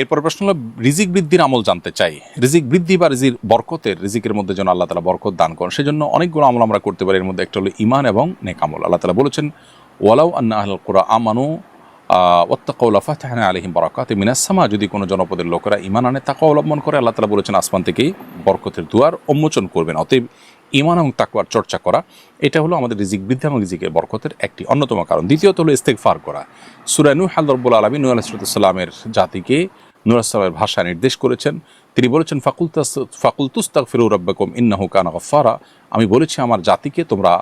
এরপর প্রশ্ন হলো, রিজিক বৃদ্ধির আমল জানতে চাই। রিজিক বৃদ্ধি বা রিজিক বরকতের রিজিকের মধ্যে যেন আল্লাহ তালা বরকত দান করেন, সেজন্য অনেকগুলো আমল আমরা করতে পারি। এর মধ্যে একটা হলো ইমান এবং নেক আমল। আল্লাহ তালা বলেছেন, ওয়ালাউ আন্না আহল কোরআ আমানু ওত্তাকৌলা ফাতাহানা আলহিম বরাকাত মিনাসামা যদি কোনো জনপদের লোকেরা ইমান আনে তাকে অবলম্বন করে, আল্লাহ তালা বলেছেন, আসমান থেকেই বরকতের দুয়ার উন্মোচন করবেন অতএব ইমান এবং তাকুয়ার চর্চা করা, এটা হলো আমাদের রিজিক বৃদ্ধি এবং রিজিকের বরকতের একটি অন্যতম কারণ। দ্বিতীয়ত হলো ইস্তেকফার করা। সুরানু হালরবুল আলমী নূর আলাইসালামের জাতিকে নূর আসলামের ভাষা নির্দেশ করেছেন। তিনি বলেছেন ফাকুলতাস ফাকুলতুস্তাক ফিরু রব্বাকুম, ইন্নাহু কানা গফারা আমি বলেছি, আমার জাতিকে তোমরা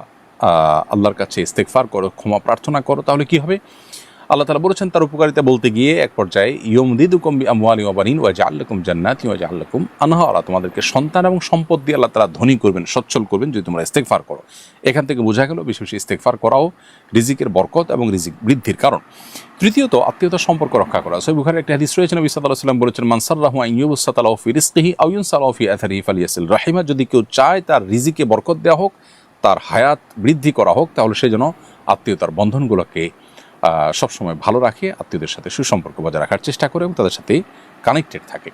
আল্লাহর কাছে ইস্তেকফার করো, ক্ষমা প্রার্থনা করো, তাহলে কি হবে? আল্লাহ তালা বলেছেন, তার উপকারিতা বলতে গিয়ে এক পর্যায়ে, ইয়মদিদুকুম বি আমওয়ালি ওয়াবানিন ওয়া জাআল্লাকুম জান্নাতি ওয়া জাআল্লাকুম আনহারা তোমাদেরকে সন্তান এবং সম্পদ দিয়ে আল্লাহ তালা ধনী করবেন, সচ্ছল করবেন যদি তোমরা ইস্তেকফার করো। এখান থেকে বোঝা গেল, বেশি বেশি ইস্তেকফার করাও রিজিকের বরকত এবং রিজিক বৃদ্ধির কারণ। তৃতীয়ত আত্মীয়তার সম্পর্ক রক্ষা করা। সৈব বুখারের একটি হাদিস রয়েছে, নবী আলাইহি সাল্লাম বলেছেন মানসার রাহু আইয়ুবুসাতালাহু ফি রিজকিহি আও ইউনসালাহু ফি আথারিহি ফালিয়াসিল রাহিমা যদি কেউ চায় তার রিজিকে বরকত দেওয়া হোক, তার হায়াত বৃদ্ধি করা হোক, তাহলে সে যেন আত্মীয়তার বন্ধনগুলোকে সবসময় ভালো রাখে, আত্মীয়দের সাথে সুসম্পর্ক বজায় রাখার চেষ্টা করে এবং তাদের সাথে কানেক্টেড থাকে।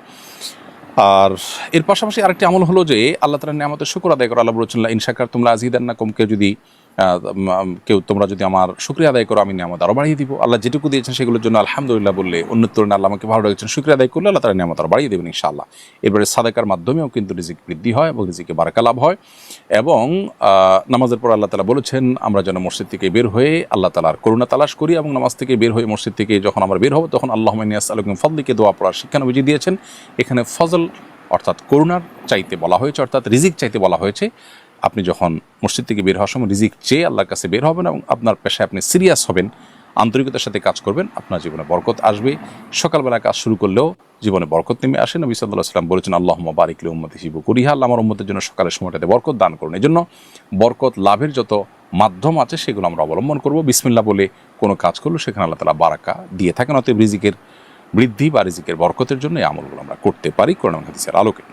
আর এর পাশাপাশি আরেকটি আমল হলো যে, আল্লাহ তালা নিয়ামতের শুক্র আদায় করা। আল্লাহ বলছেন ইনশাকার তোমরা আজিদান না কমকে যদি কেউ তোমরা যদি আমার শুক্রিয়া আদায় করো, আমি নিয়ামত আরও বাড়িয়ে দিব। আল্লাহ যেটুকু দিয়েছেন সেগুলোর জন্য আলহামদুলিল্লাহ বললে অন্যের তুলনায় আল্লাহ আমাকে ভালো রেখেছেন, শুক্রিয়া আদায় করলে আল্লাহ তালা নিয়ামত আরও বাড়িয়ে দেবেন ইনশাআল্লাহ। এরপরে সাদাকার মাধ্যমেও কিন্তু রিজিক বৃদ্ধি হয় এবং রিজিকে বারাকা লাভ হয়। এবং নামাজের পর আল্লাহ তালা বলেছেন, আমরা যেন মসজিদ থেকে বের হয়ে আল্লাহ তালার করুণা তালাশ করি এবং নামাজ থেকে বের হয়ে মসজিদ থেকে যখন আমরা বের হব, তখন আল্লাহ মিয়াস আলম ফদলিকে দোয়া পড়ার শিক্ষানবিজি দিয়েছেন। এখানে ফজল অর্থাৎ করুণার চাইতে বলা হয়েছে, অর্থাৎ রিজিক চাইতে বলা হয়েছে। আপনি যখন মসজিদ থেকে বের হওয়ার সময় রিজিক চেয়ে আল্লাহর কাছে বের হবেন এবং আপনার পেশায় আপনি সিরিয়াস হবেন, আন্তরিকতার সাথে কাজ করবেন, আপনার জীবনে বরকত আসবে। সকালবেলা কাজ শুরু করলেও জীবনে বরকত নেমে আসে। নবী সাল্লাহ সাল্লাম বলেছেন আল্লাহ বারিকলে উম্মত হিসিব করিহা। আল্লাহ আমার উম্মতের জন্য সকালের সময়টাতে বরকত দান করুন। এই জন্য বরকত লাভের যত মাধ্যম আছে, সেগুলো আমরা অবলম্বন করব। বিসমিল্লা বলে কোনো কাজ করলে সেখানে আল্লাহ তালা বারাকা দিয়ে থাকেন। অতএব রিজিকের বৃদ্ধি বা রিজিকের বরকতের জন্য এই আমলগুলো আমরা করতে পারি করোনা হাদিসের আলোকে।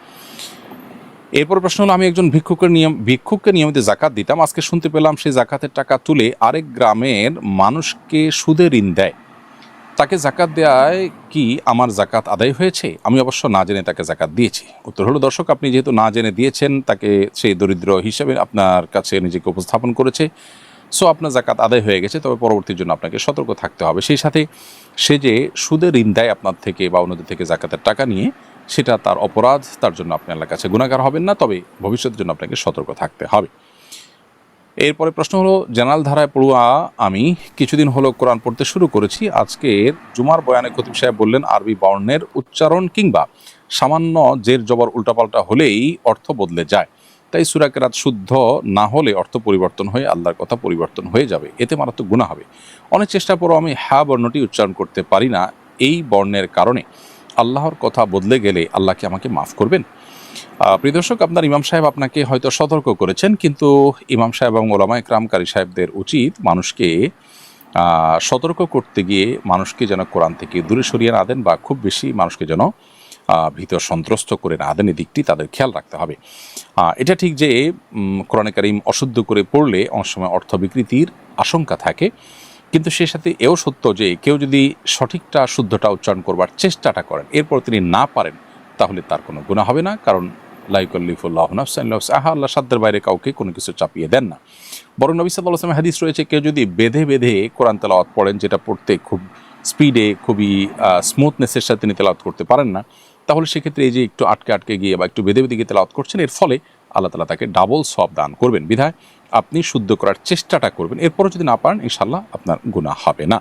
এরপর প্রশ্ন হলো, আমি একজন ভিক্ষুকের নিয়ম, ভিক্ষুককে নিয়মিত জাকাত দিতাম, আজকে শুনতে পেলাম সেই জাকাতের টাকা তুলে আরেক গ্রামের মানুষকে সুদে ঋণ দেয়। তাকে জাকাত দেওয়ায় কি আমার জাকাত আদায় হয়েছে? আমি অবশ্য না জেনে তাকে জাকাত দিয়েছি। উত্তর হলো, দর্শক, আপনি যেহেতু না জেনে দিয়েছেন, তাকে সেই দরিদ্র হিসেবে আপনার কাছে নিজেকে উপস্থাপন করেছে। সো, আপনার জাকাত আদায় হয়ে গেছে, তবে পরবর্তীর জন্য আপনাকে সতর্ক থাকতে হবে। সেই সাথে সে যে সুদে ঋণ দেয় আপনার থেকে বা অন্যদের থেকে জাকাতের টাকা নিয়ে সেটা তার অপরাধ, তার জন্য আপনি আল্লাহর কাছে গুণাগার হবেন না, তবে ভবিষ্যতের জন্য আপনাকে সতর্ক থাকতে হবে। এরপরে প্রশ্ন হলো জেনারেল ধারায় পড়ুয়া আমি কিছুদিন হলো কোরআন পড়তে শুরু করেছি আজকের জুমার বয়ানে খতিব সাহেব বললেন, আরবি বর্ণের উচ্চারণ কিংবা সামান্য জের জবর উল্টাপাল্টা হলেই অর্থ বদলে যায়। তাই সুরাকের সুরাকেরাত শুদ্ধ না হলে অর্থ পরিবর্তন হয়ে আল্লাহর কথা পরিবর্তন হয়ে যাবে। এতে মারাত্মক গুণা হবে। অনেক চেষ্টা পরও আমি হ্যাঁ বর্ণটি উচ্চারণ করতে পারি না এই বর্ণের কারণে। আল্লাহর কথা বদলে গেলে আল্লাহ কি আমাকে মাফ করবেন? আহ, প্রিয় দর্শক আপনার ইমাম সাহেব আপনাকে হয়তো সতর্ক করেছেন কিন্তু ইমাম সাহেব এবং ওলামা ইকরামকারী সাহেবদের উচিত মানুষকে সতর্ক করতে গিয়ে মানুষকে যেন কোরআন থেকে দূরে সরিয়ে না দেন বা খুব বেশি মানুষকে যেন ভীত সন্ত্রস্ত করে না দেন এই দিকটি তাদের খেয়াল রাখতে হবে। এটা ঠিক যে কোরআনে কারিম অশুদ্ধ করে পড়লে অনেক সময় অর্থ বিকৃতির আশঙ্কা থাকে। কিন্তু সে সাথে এও সত্য যে কেউ যদি সঠিকটা, শুদ্ধটা উচ্চারণ করবার চেষ্টাটা করেন, এরপর তিনি না পারেন, তাহলে তার কোনো গুণা হবে না। কারণ লাইকুল্লিফুল্লাহ আহা আল্লাহ সাধ্যের বাইরে কাউকে কোনো কিছু চাপিয়ে দেন না। বরং নবী সাল্লাহ আসলামের হাদিস রয়েছে, কেউ যদি বেঁধে বেঁধে কোরআন তেলাওয়াত পড়েন, যেটা পড়তে খুব স্পিডে খুবই স্মুথনেসের সাথে তিনি তেলাওয়াত করতে পারেন না, তাহলে সেক্ষেত্রে এই যে একটু আটকে আটকে গিয়ে বা একটু বেঁধে বেঁধে গিয়ে তেলাওয়াত করছেন, এর ফলে আল্লাহ তালা তাকে ডাবল সব দান করবেন। বিধায় আপনি শুদ্ধ করার চেষ্টাটা করবেন। এরপরও যদি না পারেন ইনশাল্লাহ আপনার গুণা হবে না।